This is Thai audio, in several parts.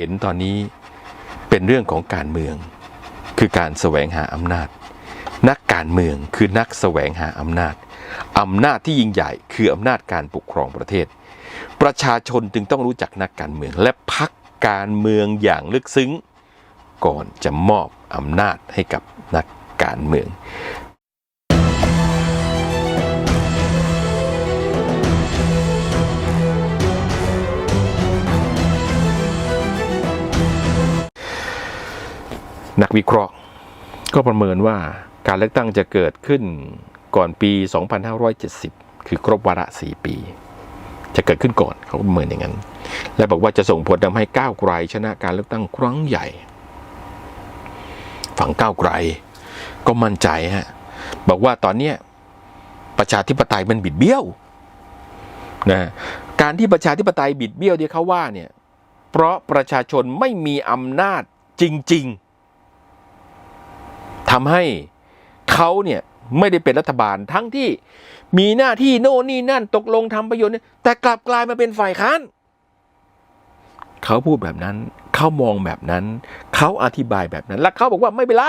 เห็นตอนนี้เป็นเรื่องของการเมือง คือการแสวงหาอำนาจ นักการเมืองคือนักแสวงหาอำนาจอำนาจที่ยิ่งใหญ่คืออำนาจการปกครองประเทศ ประชาชนจึงต้องรู้จักนักการเมือง และพักการเมืองอย่างลึกซึ้ง ก่อนจะมอบอำนาจให้กับนักการเมือง นักวิเคราะห์ ก็ประเมินว่าการเลือกตั้งจะเกิดขึ้นก่อนปี 2570 คือครบวาระ 4 ปี จะเกิดขึ้นก่อนเขาประเมินอย่างนั้น และบอกว่าจะส่งผลทำให้ก้าวไกลชนะการเลือกตั้งครั้งใหญ่ ฝั่งก้าวไกลก็มั่นใจฮะบอกว่าตอนเนี้ยประชาธิปไตยมันบิดเบี้ยวนะการที่ประชาธิปไตยบิดเบี้ยวที่เขาว่าเนี่ยเพราะประชาชนไม่มีอำนาจจริง ๆ ทำให้เขาเนี่ยไม่ได้เป็นรัฐบาลทั้งที่มีหน้าที่โน่นนี่นั่นตกลงทำประโยชน์เนี่ยแต่กลับกลายมาเป็นฝ่ายค้านเขาพูดแบบนั้น เขามองแบบนั้น เขาอธิบายแบบนั้น แล้วเขาบอกว่าไม่เป็นไร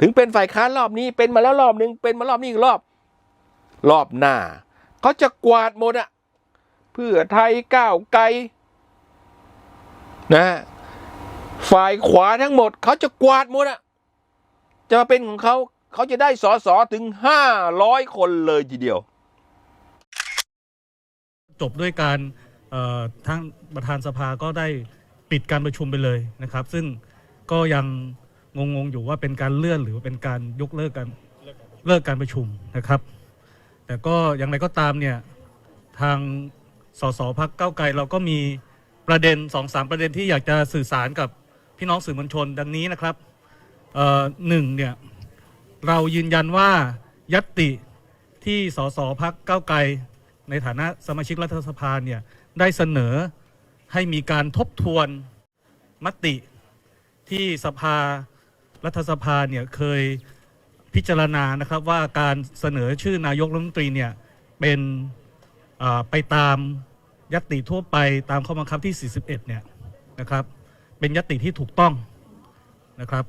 ถึงเป็นฝ่ายค้านรอบนี้ เป็นมาแล้วรอบหนึ่งเป็นมารอบนี้อีกรอบ รอบหน้าเขาจะกวาดหมดอะเพื่อไทยก้าวไกลนะ ฝ่ายขวาทั้งหมด เขาจะกวาดหมดอะ จะมาเป็นของเขาเขาจะได้สอสอถึงห้าร้อยคนเลยทีเดียว จบด้วยการทั้งประธานสภาก็ได้ปิดการประชุมไปเลยนะครับ ซึ่งก็ยังงงๆอยู่ว่าเป็นการเลื่อนหรือเป็นการยกเลิกการเลิกการประชุมนะครับ แต่ก็อย่างไรก็ตามเนี่ยทางสสพักเก้าไกลเราก็มีประเด็นสองสามประเด็นที่อยากจะสื่อสารกับพี่น้องสื่อมวลชนดังนี้นะครับ หนึ่งเนี่ยเรายืนยันว่ายัตติที่สสพักเก้าไกล ในฐานะสมาชิกรัฐสภาเนี่ยได้เสนอให้มีการทบทวนมติที่สภารัฐสภาเนี่ยเคยพิจารณานะครับว่าการเสนอชื่อนายกรัฐมนตรีเนี่ยเป็นไปตามยติทั่วไปตามข้อบังคับที่ 41 เนี่ยนะครับ เป็นยติที่ถูกต้องนะครับ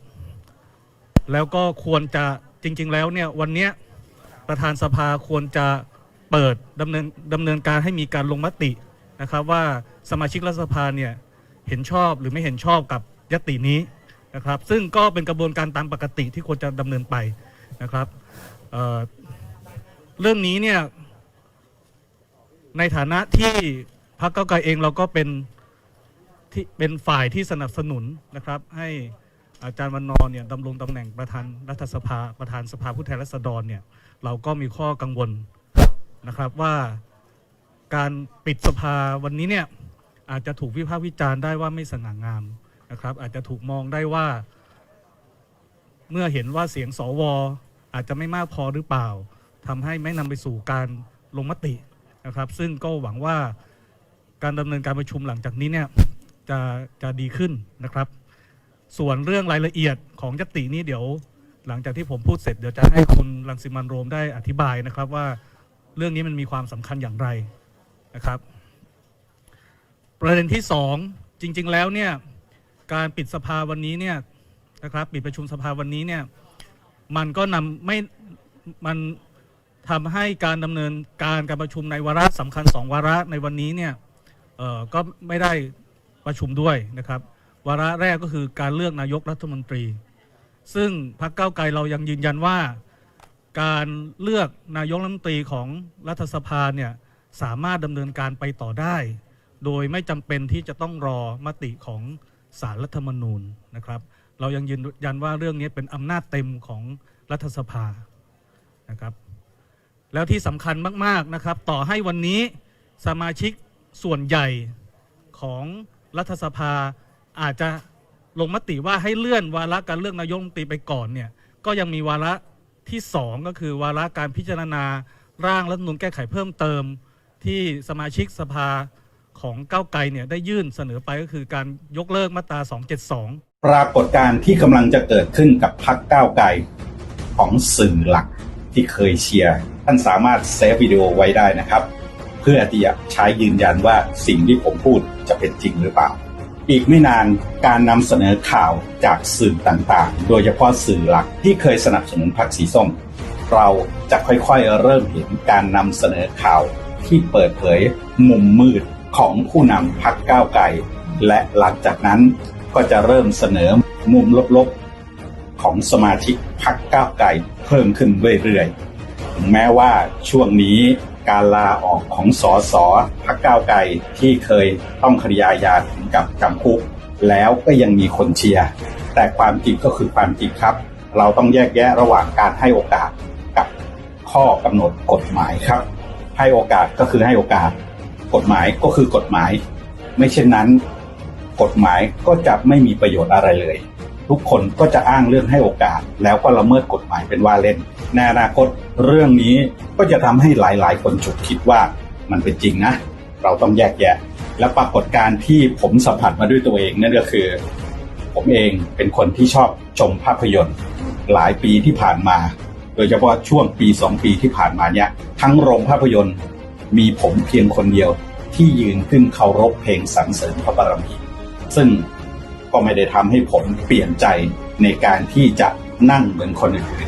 แล้วก็ควรจะจริง ๆ แล้วเนี่ยวันเนี้ยประธานสภาควรจะเปิดดำเนินดำเนินการให้มีการลงมตินะครับ ว่าสมาชิกรัฐสภาเนี่ยเห็นชอบหรือไม่เห็นชอบกับยตินี้นะครับ ซึ่งก็เป็นกระบวนการตามปกติที่ควรจะดำเนินไปนะครับเเรื่องนี้เนี่ยในฐานะที่พรรคเก้าวไกลเองเราก็เป็นที่เป็นฝ่ายที่สนับสนุนนะครับให้ อาจารย์วันนอร์เนี่ยดำรงตำแหน่งประธานรัฐสภาประธานสภาผู้แทนราษฎรเนี่ยเราก็มีข้อกังวลนะครับว่าการปิดสภาวันนี้เนี่ยอาจจะถูกวิพากษ์วิจารณ์ได้ว่าไม่สง่างามนะครับ อาจจะถูกมองได้ว่า เมื่อเห็นว่าเสียงสวอาจจะไม่มากพอหรือเปล่าทำให้ไม่นำไปสู่การลงมตินะครับ ซึ่งก็หวังว่าการดำเนินการประชุมหลังจากนี้เนี่ยจะจะดีขึ้นนะครับ ส่วนเรื่องรายละเอียดของยตินี้เดี๋ยว หลังจากที่ผมพูดเสร็จเดี๋ยวจะให้คุณรังสิมันโรมได้อธิบายนะครับว่าเรื่องนี้มันมีความสำคัญอย่างไรนะครับ ประเด็นที่สองจริง ๆ แล้วเนี่ยการปิดสภาวันนี้เนี่ยนะครับปิดประชุมสภาวันนี้เนี่ยมันก็นำไม่มันทำให้การดำเนินการการประชุมในวาระสำคัญสองวาระในวันนี้เนี่ยก็ไม่ได้ประชุมด้วยนะครับ วาระแรกก็คือการเลือกนายกรัฐมนตรี ซึ่งพรรคเก้าวไกลเรายังยืนยันว่า การเลือกนายกรัฐมนตรีของรัฐสภาเนี่ยสามารถดำเนินการไปต่อได้ โดยไม่จำเป็นที่จะต้องรอมติของสารรัฐธรรมนูญนะครับ เรายังยืนยันว่าเรื่องนี้เป็นอำนาจเต็มของรัฐสภานะครับ แล้วที่สำคัญมากๆนะครับ ต่อให้วันนี้สมาชิกส่วนใหญ่ของรัฐสภา อาจจะลงมติว่าให้เลื่อนวาระการเลือกนายกรัฐมนตรีไปก่อนเนี่ยก็ยังมีวาระที่ 2 ก็คือวาระการพิจารณาร่างรัฐธรรมนูญแก้ไขเพิ่มเติม ที่สมาชิกสภาของก้าวไกลเนี่ยได้ยื่นเสนอไปก็คือการยกเลิกมาตรา 272 ปรากฏการณ์ที่กำลังจะเกิดขึ้นกับพักก้าวไกลของสื่อหลักที่เคยเชียร์ท่านสามารถเซฟวิดีโอไว้ได้นะครับ เพื่อที่จะใช้ยืนยันว่าสิ่งที่ผมพูดจะเป็นจริงหรือเปล่า อีกไม่นานการนำเสนอข่าวจากสื่อต่างๆ โดยเฉพาะสื่อหลักที่เคยสนับสนุนพรรคสีส้ม เราจะค่อยๆเริ่มเห็นการนำเสนอข่าวที่เปิดเผยมุมมืดของผู้นำพรรคก้าวไกลและหลังจากนั้นก็จะเริ่มเสนอมุมลบๆ ของสมาชิกพรรคก้าวไกลเพิ่มขึ้นเรื่อยๆ แม้ว่าช่วงนี้ การลาออกของสอสอพักก้าวไกลที่เคยต้องคดีอาญาถึงกับจำคุก แล้วก็ยังมีคนเชียร์แต่ความจริงก็คือความจริงครับ เราต้องแยกแยะระหว่างการให้โอกาสกับข้อกำหนดกฎหมายครับ ให้โอกาสก็คือให้โอกาส กฎหมายก็คือกฎหมาย ไม่เช่นนั้น กฎหมายก็จะไม่มีประโยชน์อะไรเลย ทุกคนก็จะอ้างเรื่องให้โอกาส แล้วก็ละเมิดกฎหมายเป็นว่าเล่น ในอนาคตเรื่องนี้ก็จะทำให้หลาย ๆ คนฉุกคิดว่ามันเป็นจริงนะ เราต้องแยกแยะ และปรากฏการณ์ที่ผมสัมผัสมาด้วยตัวเองนั่นก็คือ ผมเองเป็นคนที่ชอบชมภาพยนตร์ หลายปีที่ผ่านมา โดยเฉพาะช่วงปีสองปีที่ผ่านมาเนี่ยทั้งโรงภาพยนตร์ มีผมเพียงคนเดียวที่ยืนขึ้นเคารพเพลงสรรเสริญพระบารมีซึ่งก็ไม่ได้ทำให้ผมเปลี่ยนใจในการที่จะนั่งเหมือนคนอื่น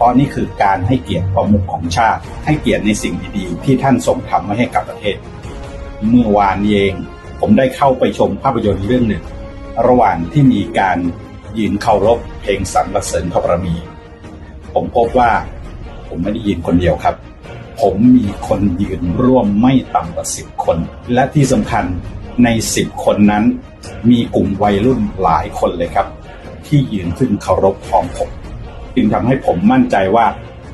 ราะนี่คือการให้เกียรติประมุขของชาติ ให้เกียรติในสิ่งดีๆ ที่ท่านทรงทำไว้ให้กับประเทศ เมื่อวานเองผมได้เข้าไปชมภาพยนตร์เรื่องหนึ่ง ระหว่างที่มีการยืนเคารพเพลงสรรเสริญพระบรมี ผมพบว่าผมไม่ได้ยืนคนเดียวครับ ผมมีคนยืนร่วมไม่ต่ำกว่าสิบคน และที่สำคัญในสิบคนนั้น มีกลุ่มวัยรุ่นหลายคนเลยครับ ที่ยืนขึ้นเคารพพร้อมผม จึงทำให้ผมมั่นใจว่า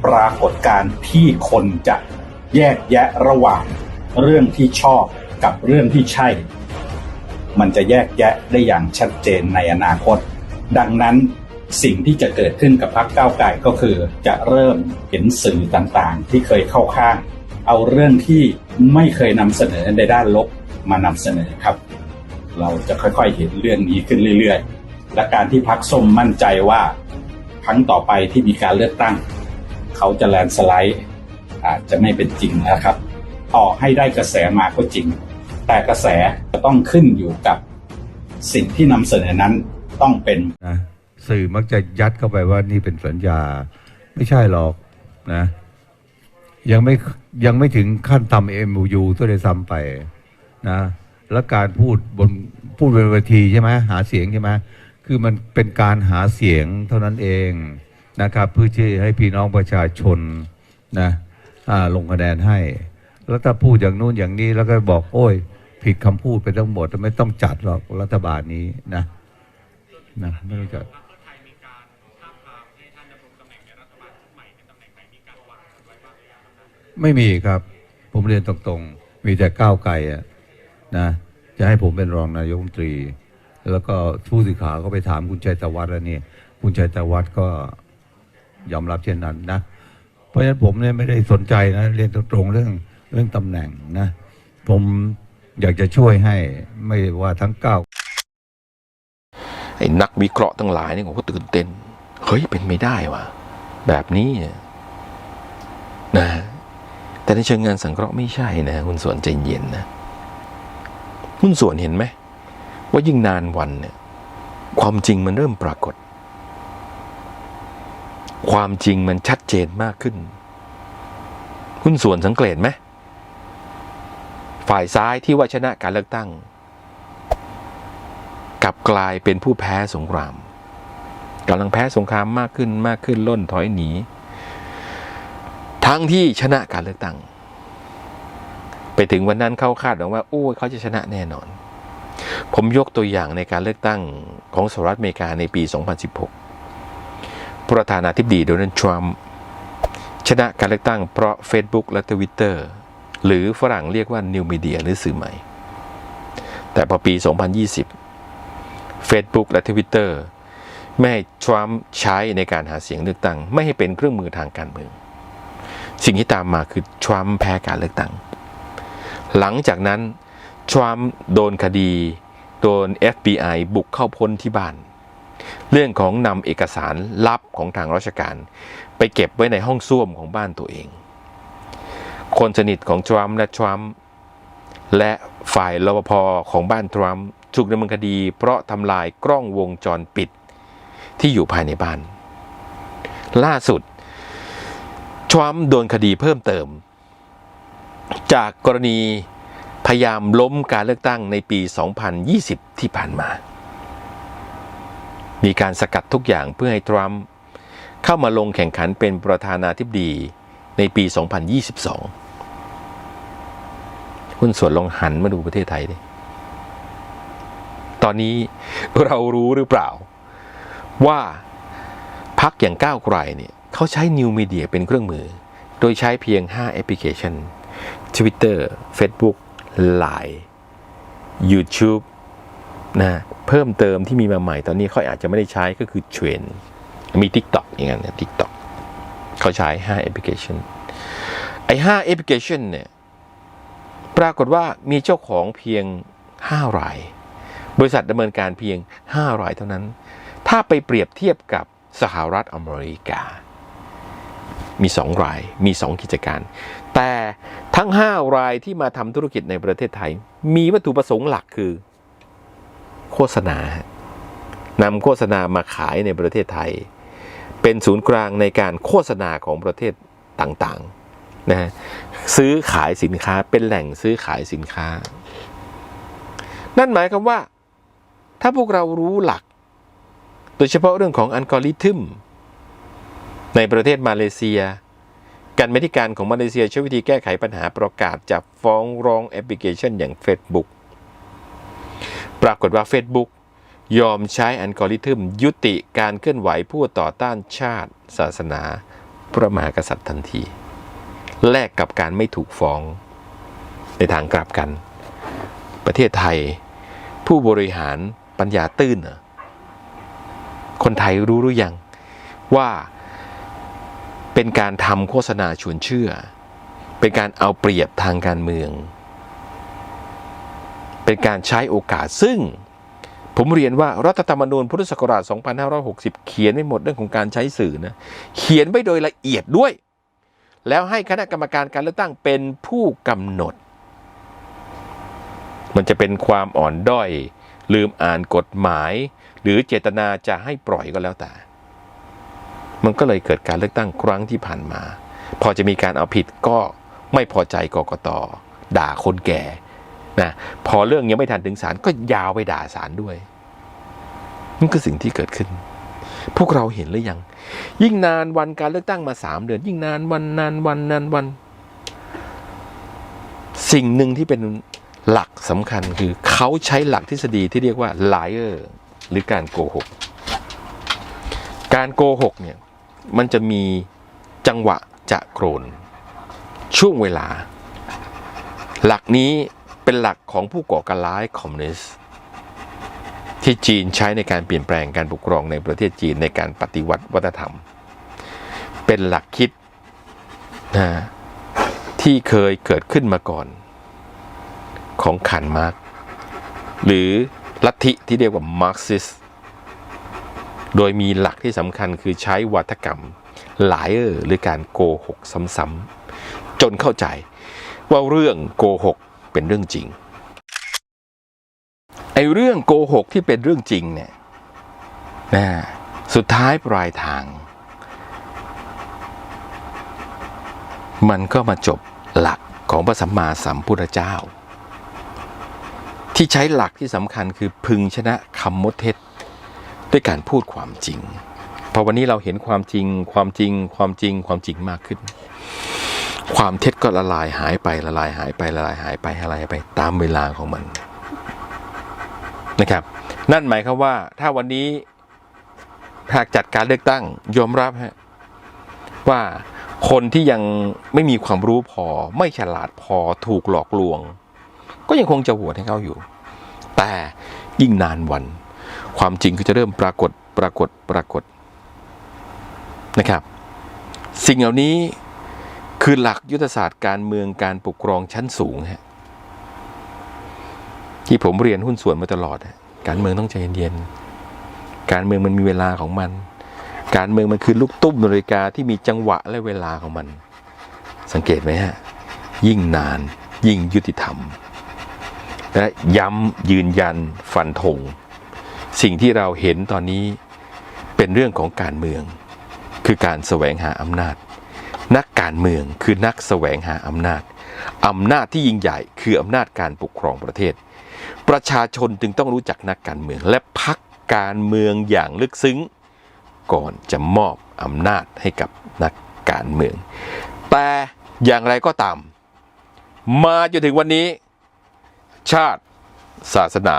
ปรากฏการณ์ที่คนจะแยกแยะระหว่าง เรื่องที่ชอบกับเรื่องที่ใช่ มันจะแยกแยะได้อย่างชัดเจนในอนาคต ดังนั้นสิ่งที่จะเกิดขึ้นกับพรรคก้าวไกลก็คือ จะเริ่มเห็นสื่อต่างๆ ที่เคยเข้าข้าง เอาเรื่องที่ไม่เคยนำเสนอในด้านลบมานำเสนอครับ เราจะค่อยๆเห็นเรื่องนี้ขึ้นเรื่อยๆ และการที่พรรคส้มมั่นใจว่า ครั้งต่อไปที่มีการเลือกตั้ง เขาจะแลนสไลด์อาจจะไม่เป็นจริงนะครับ ต่อให้ได้กระแสมาก็จริง แต่กระแสจะต้องขึ้นอยู่กับสิ่งที่นำเสนอนั้นต้องเป็นนะสื่อมักจะยัดเข้าไปว่านี่เป็นสัญญา ไม่ใช่หรอกนะ ยังไม่ยังไม่ถึงขั้นทำเอ็มยูตัวเลยซ้ำไปนะ แล้วการพูดบนพูดบนเวทีใช่ไหมหาเสียงใช่ไหม คือมันเป็นการหาเสียงเท่านั้นเองนะครับเพื่อที่ให้พี่น้องประชาชนนะลงคะแนนให้ แล้วถ้าพูดอย่างนู้นอย่างนี้แล้วก็บอกโอ้ย ผิดคำพูดไปทั้งหมดไม่ต้องจัดหรอกรัฐบาลนี้นะนะไม่รู้จักไม่มีครับ ผมเรียนตรงๆ มีแต่ก้าวไกลอะนะจะให้ผมเป็นรองนายกรัฐมนตรี แล้วก็ผู้สื่อข่าวก็ไปถามคุณชัยตวัฒน์แล้วนี่คุณชัยตวัฒน์ก็ยอมรับเช่นนั้นนะ เพราะฉะนั้นผมเนี่ยไม่ได้สนใจนะเรียนตรงๆเรื่องเรื่องตำแหน่งนะ ผมอยากจะช่วยให้ไม่ว่าทั้งเก้าไอ้นักวิเคราะห์ทั้งหลายเนี่ยผมก็ตื่นเต้น เฮ้ยเป็นไม่ได้วะแบบนี้นะแต่ในเชิงงานสังเคราะห์ไม่ใช่นะคุณส่วนใจเย็นนะคุณส่วนเห็นไหม ว่ายิ่งนานวันเนี่ยความจริงมันเริ่มปรากฏ ความจริงมันชัดเจนมากขึ้นคุณส่วนสังเกตไหมฝ่ายซ้ายที่ว่าชนะการเลือกตั้ง กลับกลายเป็นผู้แพ้สงครามกำลังแพ้สงครามมากขึ้นมากขึ้นล่นถอยหนี ทั้งที่ชนะการเลือกตั้ง ไปถึงวันนั้นเขาคาดหวังว่าโอ้ยเขาจะชนะแน่นอน ผมยกตัวอย่างในการเลือกตั้งของสหรัฐอเมริกาในปี 2016 ประธานาธิบดีโดนัลด์ทรัมป์ชนะการเลือกตั้งเพราะ Facebook และ Twitter หรือฝรั่งเรียกว่า New Media หรือสื่อใหม่ แต่พอปี 2020 Facebook และ Twitter ไม่ให้ทรัมป์ใช้ในการหาเสียงเลือกตั้ง ไม่ให้เป็นเครื่องมือทางการเมือง สิ่งที่ตามมาคือทรัมป์แพ้การเลือกตั้ง หลังจากนั้นทรัมป์โดนคดี ดน FBI บุกเข้าพ้นที่บ้าน เรื่องของนำเอกสารลับของทางราชการ ไปเก็บไว้ในห้องส้วมของบ้านตัวเอง คนสนิทของทรัมป์และทรัมป์และฝ่ายรปภของบ้านทรัมป์ถูกดำเนินคดี เพราะทำลายกล้องวงจรปิดที่อยู่ภายในบ้าน ล่าสุดทรัมป์โดนคดีเพิ่มเติม จากกรณี พยายามล้มการเลือกตั้งในปี 2020 ที่ผ่านมา มีการสกัดทุกอย่างเพื่อให้ทรัมป์เข้ามาลงแข่งขันเป็นประธานาธิบดีในปี 2022 หุ้นส่วนลองหันมาดูประเทศไทยดิ ตอนนี้เรารู้หรือเปล่า ว่าพักอย่างก้าวไกลเนี่ยเขาใช้นิวมีเดียเป็นเครื่องมือ โดยใช้เพียง 5 แอปพลิเคชัน Twitter Facebook Line YouTube นะเพิ่มเติมที่มีมาใหม่ตอนนี้เขาอาจจะไม่ได้ใช้ก็คือเทรนมี TikTok อย่างนั้นเนี่ย TikTok เขาใช้ 5 แอปพลิเคชันไอ้5แอปพลิเคชันเนี่ยปรากฏว่ามีเจ้าของเพียง 5 ราย บริษัทดำเนินการเพียง 5 รายเท่านั้น ถ้าไปเปรียบเทียบกับสหรัฐอเมริกา มี 2 ราย มี 2 กิจการ แต่ทั้ง 5 รายที่มาทำธุรกิจในประเทศไทย มีวัตถุประสงค์หลักคือ โฆษณานำโฆษณามาขายในประเทศไทย เป็นศูนย์กลางในการโฆษณาของประเทศต่างๆนะฮะซื้อขายสินค้าเป็นแหล่งซื้อขายสินค้า นั่นหมายความว่า ถ้าพวกเรารู้หลัก โดยเฉพาะเรื่องของอัลกอริทึมในประเทศมาเลเซีย การบธิการของมาเลเซียใช้วิธีแก้ไขปัญหาประกาศจับฟ้องร้องแอปพลิเคชันอย่าง Facebook ปรากฏว่า Facebook ยอมใช้อัลกอริทึมยุติการเคลื่อนไหวผู้ต่อต้านชาติ ศาสนา พระมหากษัตริย์ทันที แลกกับการไม่ถูกฟ้อง ในทางกลับกัน ประเทศไทย ผู้บริหารปัญญาตื้น คนไทยรู้หรือยังว่า เป็นการทำโฆษณาชวนเชื่อ เป็นการเอาเปรียบทางการเมือง เป็นการใช้โอกาสซึ่ง ผมเรียนว่ารัฐธรรมนูญพุทธศักราช 2560 เขียนไว้หมดเรื่องของการใช้สื่อนะ เขียนไว้โดยละเอียดด้วย แล้วให้คณะกรรมการการเลือกตั้งเป็นผู้กำหนด มันจะเป็นความอ่อนด้อย ลืมอ่านกฎหมาย หรือเจตนาจะให้ปล่อยก็แล้วแต่ มันก็เลยเกิดการเลือกตั้งครั้งที่ผ่านมา พอจะมีการเอาผิดก็ไม่พอใจกกตด่าคนแก่นะพอเรื่องยังไม่ทันถึงศาลก็ยาวไปด่าศาลด้วยนี่คือสิ่งที่เกิดขึ้น พวกเราเห็นหรือยัง ยิ่งนานวันการเลือกตั้งมาสามเดือน ยิ่งนานวันนานวันนานวัน สิ่งหนึ่งที่เป็นหลักสำคัญคือเขาใช้หลักทฤษฎีที่เรียกว่า liar หรือการโกหก การโกหกเนี่ย มันจะมีจังหวะจะโกรน ช่วงเวลา หลักนี้เป็นหลักของผู้ก่อการร้ายคอมมิวนิสต์ที่จีนใช้ในการเปลี่ยนแปลงการปกครองในประเทศจีนในการปฏิวัติวัฒนธรรม เป็นหลักคิดนะที่เคยเกิดขึ้นมาก่อนของขันมาร์กหรือลัทธิที่เรียกว่ามาร์กซิส โดยมีหลักที่สำคัญคือใช้วัฒกรรมหลายเออหรือการโกหกซ้ำๆจนเข้าใจว่าเรื่องโกหกเป็นเรื่องจริงไอ้เรื่องโกหกที่เป็นเรื่องจริงเนี่ยนะสุดท้ายปลายทาง มันก็มาจบหลักของพระสัมมาสัมพุทธเจ้า ที่ใช้หลักที่สำคัญคือพึงชนะคำมดเท็จ ด้วยการพูดความจริง พอวันนี้เราเห็นความจริง ความจริง ความจริง ความจริงมากขึ้น ความเท็จก็ละลายหายไปละลายหายไปละลายหายไปละลายหายไปตามเวลาของมันนะครับ นั่นหมายความว่าถ้าวันนี้หากจัดการเลือกตั้งยอมรับฮะว่าคนที่ยังไม่มีความรู้พอ ไม่ฉลาดพอถูกหลอกลวง ก็ยังคงจะโหวตให้เขาอยู่ แต่ยิ่งนานวัน ความจริงก็จะเริ่มปรากฏปรากฏปรากฏนะครับ สิ่งเหล่านี้คือหลักยุทธศาสตร์การเมืองการปกครองชั้นสูงฮะที่ผมเรียนหุ้นส่วนมาตลอด การเมืองต้องใจเย็นๆการเมืองมันมีเวลาของมัน การเมืองมันคือลูกตุ้มนาฬิกาที่มีจังหวะและเวลาของมัน สังเกตไหมฮะ ยิ่งนานยิ่งยุติธรรม และย้ำยืนยันฟันธง สิ่งที่เราเห็นตอนนี้เป็นเรื่องของการเมือง คือการแสวงหาอำนาจ นักการเมืองคือนักแสวงหาอำนาจอำนาจที่ยิ่งใหญ่คืออำนาจการปกครองประเทศ ประชาชนจึงต้องรู้จักนักการเมือง และพักการเมืองอย่างลึกซึ้ง ก่อนจะมอบอำนาจให้กับนักการเมือง แต่อย่างไรก็ตาม มาจนถึงวันนี้ ชาติ ศาสนา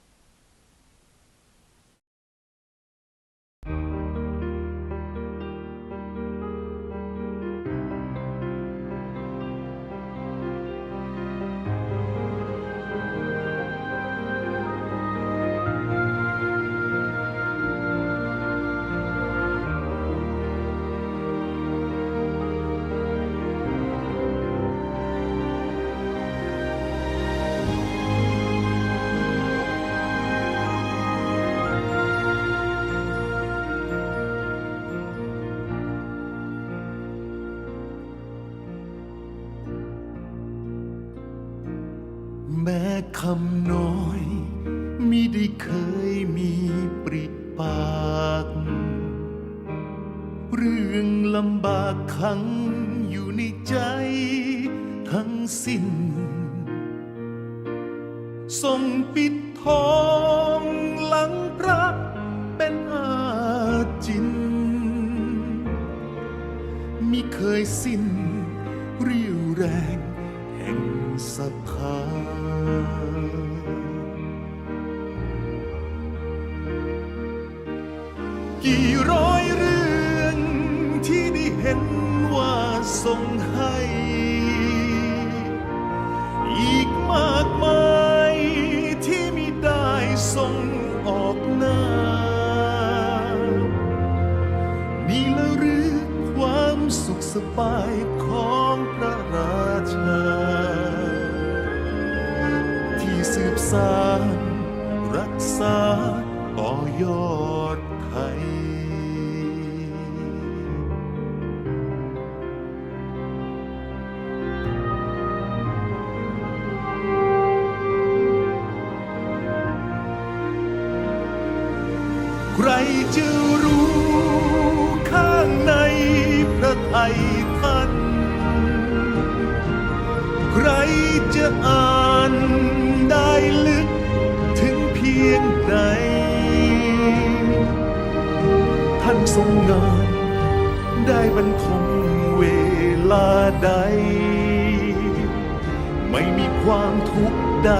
มีปริปาก เรื่องลำบากขังอยู่ในใจทั้งสิ้นส่งปิดทองหลังพระเป็นอาจินมิเคยสิ้น สบายของพระราชา ที่สืบสาน ไทยท่านใครจะอ่านได้ลึกถึงเพียงใดท่านทรงงานได้บรรทมเวลาใด ไม่มีความทุกข์ใด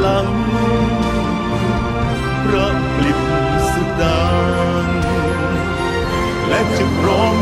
หลังพระปลิบสดางและจะร้อง